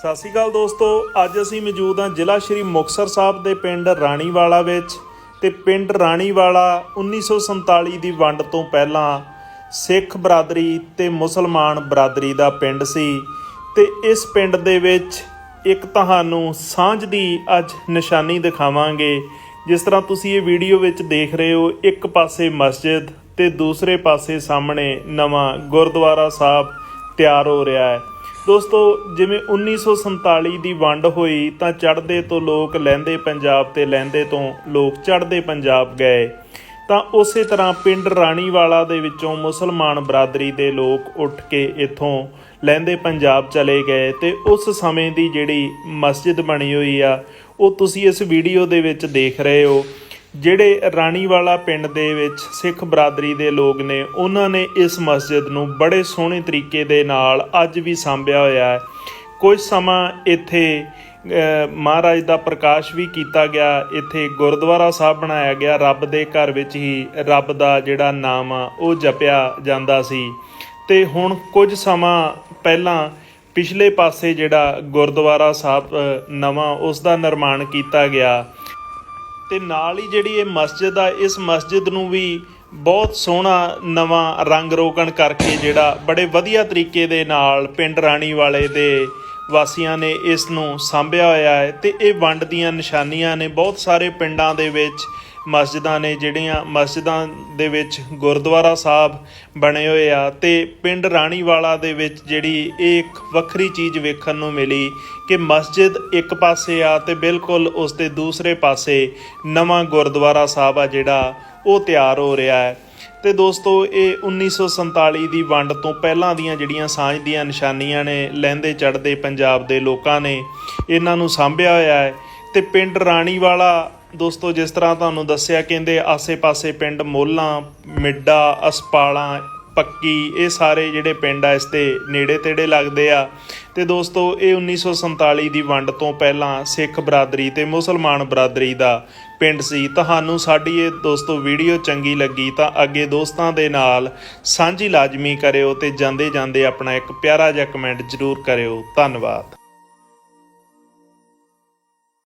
ਸਤਿ ਸ਼੍ਰੀ ਅਕਾਲ ਦੋਸਤੋ, ਅੱਜ ਅਸੀਂ ਮੌਜੂਦ ਹਾਂ ਜ਼ਿਲ੍ਹਾ ਸ਼੍ਰੀ ਮੁਕਤਸਰ ਸਾਹਿਬ ਦੇ ਪਿੰਡ ਰਾਣੀਵਾਲਾ ਵਿੱਚ ਤੇ ਪਿੰਡ ਰਾਣੀਵਾਲਾ 1947 ਦੀ ਵੰਡ ਤੋਂ ਪਹਿਲਾਂ ਸਿੱਖ ਬਰਾਦਰੀ ਤੇ ਮੁਸਲਮਾਨ ਬਰਾਦਰੀ ਦਾ ਪਿੰਡ ਸੀ ਤੇ ਇਸ ਪਿੰਡ ਦੇ ਵਿੱਚ ਇੱਕ ਤੁਹਾਨੂੰ ਸਾਂਝ ਦੀ ਅੱਜ ਨਿਸ਼ਾਨੀ ਦਿਖਾਵਾਂਗੇ। ਜਿਸ ਤਰ੍ਹਾਂ ਤੁਸੀਂ ਇਹ ਵੀਡੀਓ ਵਿੱਚ ਦੇਖ ਰਹੇ ਹੋ, ਇੱਕ ਪਾਸੇ ਮਸਜਿਦ ਤੇ ਦੂਸਰੇ ਪਾਸੇ ਸਾਹਮਣੇ ਨਵਾਂ ਗੁਰਦੁਆਰਾ ਸਾਹਿਬ ਤਿਆਰ ਹੋ ਰਿਹਾ ਹੈ। ਦੋਸਤੋ, ਜਿਵੇਂ 1947 ਦੀ ਵੰਡ ਹੋਈ, ਤਾਂ ਚੜ੍ਹਦੇ ਤੋਂ ਲੋਕ ਲਹਿੰਦੇ ਪੰਜਾਬ ਤੇ ਲਹਿੰਦੇ ਤੋਂ ਲੋਕ ਚੜ੍ਹਦੇ ਪੰਜਾਬ ਗਏ। ਤਾਂ ਉਸੇ ਤਰ੍ਹਾਂ ਪਿੰਡ ਰਾਣੀਵਾਲਾ ਦੇ ਵਿੱਚੋਂ ਮੁਸਲਮਾਨ ਬਰਾਦਰੀ ਦੇ ਲੋਕ ਉੱਠ ਕੇ ਇੱਥੋਂ ਲਹਿੰਦੇ ਪੰਜਾਬ ਚਲੇ ਗਏ ਤੇ ਉਸ ਸਮੇਂ ਦੀ ਜਿਹੜੀ ਮਸਜਿਦ ਬਣੀ ਹੋਈ ਆ, ਉਹ ਤੁਸੀਂ ਇਸ ਵੀਡੀਓ ਦੇ ਵਿੱਚ ਦੇਖ ਰਹੇ ਹੋ। ਜਿਹੜੇ ਰਾਣੀਵਾਲਾ ਪਿੰਡ ਦੇ ਵਿੱਚ ਸਿੱਖ ਬਰਾਦਰੀ ਦੇ ਲੋਕ ਨੇ, ਉਹਨਾਂ ਨੇ ਇਸ ਮਸਜਿਦ ਨੂੰ ਬੜੇ ਸੋਹਣੇ ਤਰੀਕੇ ਦੇ ਨਾਲ ਅੱਜ ਵੀ ਸਾਂਭਿਆ ਹੋਇਆ ਹੈ। ਕੁਝ ਸਮਾਂ ਇੱਥੇ ਮਹਾਰਾਜ ਦਾ ਪ੍ਰਕਾਸ਼ ਵੀ ਕੀਤਾ ਗਿਆ। ਇੱਥੇ ਗੁਰਦੁਆਰਾ ਸਾਹਿਬ ਬਣਾਇਆ ਗਿਆ। ਰੱਬ ਦੇ ਘਰ ਵਿੱਚ ਹੀ ਰੱਬ ਦਾ ਜਿਹੜਾ ਨਾਮ ਆ, ਉਹ ਜਪਿਆ ਜਾਂਦਾ ਸੀ। ਤੇ ਹੁਣ ਕੁਝ ਸਮਾਂ ਪਹਿਲਾਂ ਪਿਛਲੇ ਪਾਸੇ ਜਿਹੜਾ ਗੁਰਦੁਆਰਾ ਸਾਹਿਬ ਨਵਾਂ, ਉਸ ਦਾ ਨਿਰਮਾਣ ਕੀਤਾ ਗਿਆ। ਤੇ ਨਾਲ ਹੀ ਜਿਹੜੀ ਇਹ ਮਸਜਿਦ ਆ, ਇਸ ਮਸਜਿਦ ਨੂੰ ਵੀ ਬਹੁਤ ਸੋਹਣਾ ਨਵਾਂ ਰੰਗ ਰੋਗਨ ਕਰਕੇ ਜਿਹੜਾ ਬੜੇ ਵਧੀਆ ਤਰੀਕੇ ਦੇ ਨਾਲ ਪਿੰਡ ਰਾਣੀ ਵਾਲੇ ਦੇ ਵਾਸੀਆਂ ਨੇ ਇਸ ਨੂੰ ਸਾਂਭਿਆ ਹੋਇਆ ਹੈ ਤੇ ਇਹ ਵੰਡ ਦੀਆਂ ਨਿਸ਼ਾਨੀਆਂ ਨੇ ਬਹੁਤ ਸਾਰੇ ਪਿੰਡਾਂ ਦੇ ਵਿੱਚ ਮਸਜਿਦਾਂ ਨੇ ਜਿਹੜੀਆਂ ਮਸਜਿਦਾਂ ਦੇ ਵਿੱਚ ਗੁਰਦੁਆਰਾ ਸਾਹਿਬ ਬਣੇ ਹੋਏ ਆ ਤੇ ਪਿੰਡ ਰਾਣੀਵਾਲਾ ਦੇ ਵਿੱਚ ਜਿਹੜੀ ਇਹ ਇੱਕ ਵੱਖਰੀ ਚੀਜ਼ ਵੇਖਣ ਨੂੰ ਮਿਲੀ ਕਿ ਮਸਜਿਦ ਇੱਕ ਪਾਸੇ ਆ ਤੇ ਬਿਲਕੁਲ ਉਸ ਦੇ ਦੂਸਰੇ ਪਾਸੇ ਨਵਾਂ ਗੁਰਦੁਆਰਾ ਸਾਹਿਬ ਆ ਜਿਹੜਾ ਉਹ ਤਿਆਰ ਹੋ ਰਿਹਾ ਹੈ। ਤੇ ਦੋਸਤੋ, ਇਹ 1947 ਦੀ ਵੰਡ ਤੋਂ ਪਹਿਲਾਂ ਦੀਆਂ ਜਿਹੜੀਆਂ ਸਾਂਝ ਦੀਆਂ ਨਿਸ਼ਾਨੀਆਂ ਨੇ, ਲਹਿੰਦੇ ਚੜ੍ਹਦੇ ਪੰਜਾਬ ਦੇ ਲੋਕਾਂ ਨੇ, ਇਹਨਾਂ ਨੂੰ ਸਾਂਭਿਆ ਹੋਇਆ ਹੈ। ਤੇ ਪਿੰਡ ਰਾਣੀਵਾਲਾ ਦੋਸਤੋ, ਜਿਸ ਤਰ੍ਹਾਂ ਤੁਹਾਨੂੰ ਦੱਸਿਆ, ਕਹਿੰਦੇ ਆਸੇ-ਪਾਸੇ ਪਿੰਡ ਮੋਲਾਂ, ਮਿੱਡਾ, ਅਸਪਾਲਾਂ, ਪੱਕੀ, ਇਹ ਸਾਰੇ ਜਿਹੜੇ ਪਿੰਡ ਆ, ਇਸ ਤੇ ਨੇੜੇ ਤੇੜੇ ਲੱਗਦੇ ਆ। ਤੇ ਦੋਸਤੋ, ਇਹ 1947 ਦੀ ਵੰਡ ਤੋਂ ਪਹਿਲਾਂ ਸਿੱਖ ਬਰਾਦਰੀ ਤੇ ਮੁਸਲਮਾਨ ਬਰਾਦਰੀ ਦਾ ਪਿੰਡ ਸੀ। ਤੁਹਾਨੂੰ ਸਾਡੀ ਇਹ ਦੋਸਤੋ ਵੀਡੀਓ ਚੰਗੀ ਲੱਗੀ ਤਾਂ ਅੱਗੇ ਦੋਸਤਾਂ ਦੇ ਨਾਲ ਸਾਂਝੀ ਲਾਜ਼ਮੀ ਕਰਿਓ ਤੇ ਜਾਂਦੇ ਜਾਂਦੇ ਆਪਣਾ ਇੱਕ ਪਿਆਰਾ ਜਿਹਾ ਕਮੈਂਟ ਜ਼ਰੂਰ ਕਰਿਓ। ਧੰਨਵਾਦ।